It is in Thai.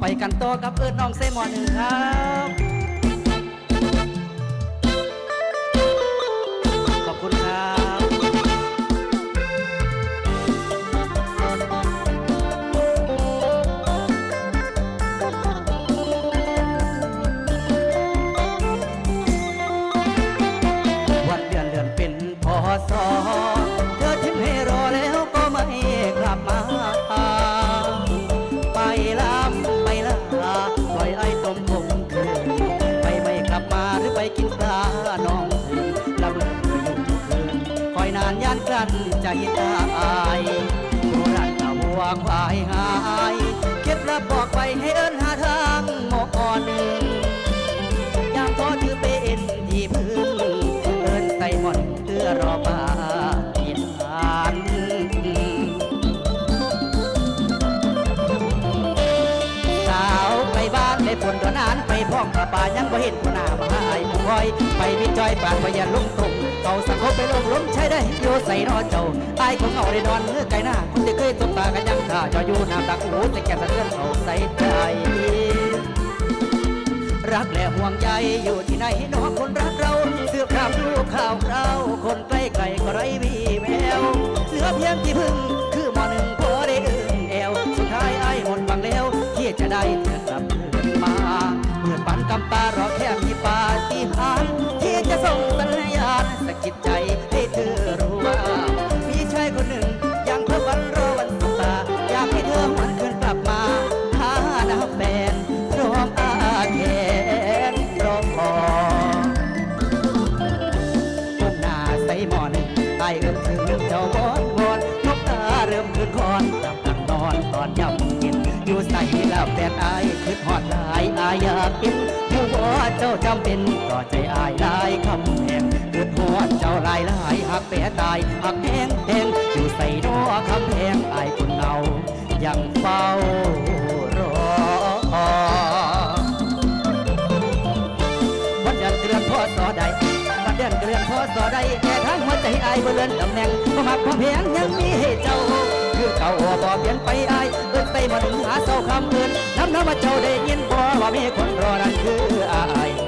ไปกันต่อกับเอิญน้องเซมอนหนึ่งครับ นานย่านกลั้นใจตายโบราณเอาวัวควายหายเคล็ดลับบอกไปให้เอิ้นหาทางหมออ่อนหนึ่งยามท้อถือเป็นที่พึ่งเอินใส่หมอนเพื่อรอปาฏิหารย์สาวไปบ้านในฝนตัวนานไปพ้องประปายังบ่เห็นผู้หน้ามาหายผู้คอย ไปวิจอยปานพยันลุงตรง เก่าสังคมไปลงล้มใช้ได้โยใส่นอเจ้าไอ้ายของเงาได้นอนเมื่อไกลหน้าคนที่เคยสบตากันยังข่าจออยู่น้ำตาหูแต่แก่สะเทือนเขาใส่ใจรักและห่วงใยอยู่ที่ไหนน้องคนรักเราเสื้อครามดูข่าวคราคนใกล้ไกลก็ไร้วีแววเหลือเพียงที่พึ่งคือหมอหนึ่งพอได้เอื่นแอวสุดท้ายไอ้หมดหวังแล้วที่จะได้เธอกลับคืนมาเมื่อปันกำตารอแค่ แล้วแฟนไอายคือหอดหลายอายอยากกินผู้ว่าเจ้าจำเป็นต่อใจอายหลายคำแหงเกิดหัวเจ้าหลายหลายหักแปรตายหักแหงแหงอยู่ใส่นอคำแพงอายคนเงายังเฝ้ารอวันเดือนเดือนพ่อสอใดวันเดือนเดือนพ่อสอใดแค่ทางหัวใจอายบ่เลื่อนตำแหน่งบ่มักความเพียงยังมีให้เจ้า คือเก่าบ่เปลี่ยนไปอาย เอิ้นไปมาถึงหาเศร้าคำเอิ้นน้ำน้ำมาเจ้าได้ยินบ่ว่ามีคนรอนั่นคืออาย